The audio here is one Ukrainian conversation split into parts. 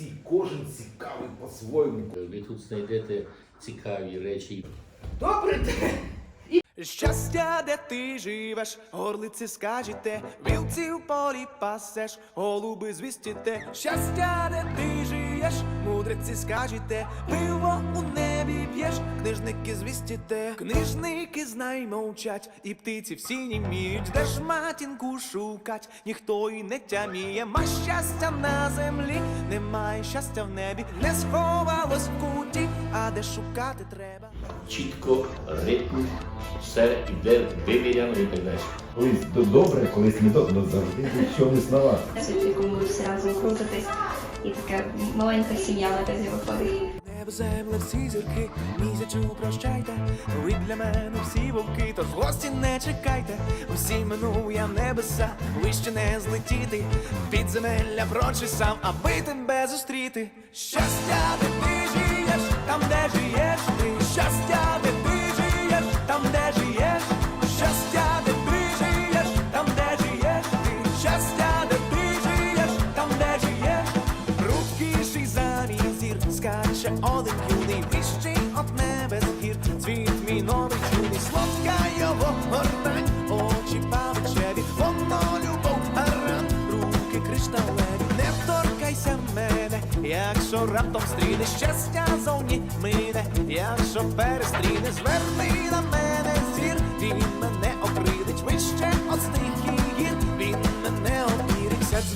всі, кожен цікавий по-своєму. Ви тут знайдете цікаві речі. Добре! день! Щастя, де ти живеш, горлиці скажете, вівці в полі пасеш, голуби звістіте. Щастя, де ти живеш, мудреці скажете, пиво у небі п'єш, книжники звістіте. Книжники знай мовчать, і птиці всі німіють, де ж матінку шукать, ніхто і не тяміє. Ма щастя на землі, немає щастя в небі, не сховалось в куті, а де шукати треба. Чітко, ритм, все іде вивіряно і так далі. Колись добре, колись не добре, але завжди до чогось нова. Світ, в якому разом крутитесь, і така маленька сім'я наразі виходить. Небо, земле всі зірки, місячу прощайте, ви для мене всі вовки, тож гості не чекайте, Усі минув я небеса, вище не злетіти, підземелля прочі сам, аби тебе зустріти. Щастя, де вищий от небес гір, цвіт мій новий чудний, солодка його гортань, очі павичеві, воно любов, аран, руки кришталеві, не вторкайся мене, якщо раптом стріне щастя зовні мине, якщо перестріне, зверни на мене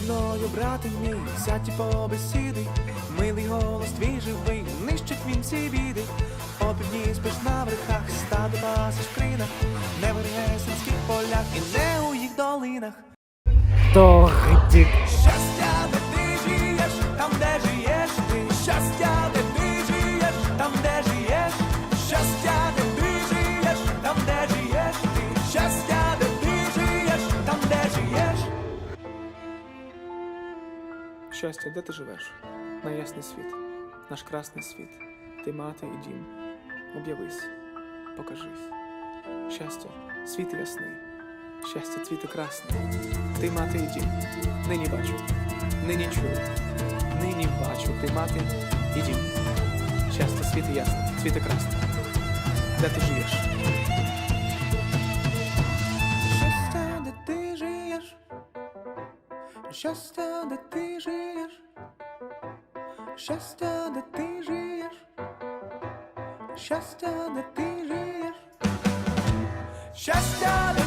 мною, брате мій, сядь і побесіди, милий голос твій живий, нищить він всі біди, опівдні спиш на верхах, стадо пасиш в кринах, не в регесинських полях і не у їх долинах. То. Щастя, Щастя, де ти живеш? На ясний світ, наш красний світ, ти мати і дім. Об'явись, покажись. Щастя, світ ясний, щастя, цвіти красний, ти мати і дім. Нині бачу, нині чую, нині бачу, ти мати і дім. Щастя, світи ясний, цвіти красний. Де ти живеш? Щастя, де ти живеш, щастя, де ти живеш, щастя, де ти живеш, щастя, де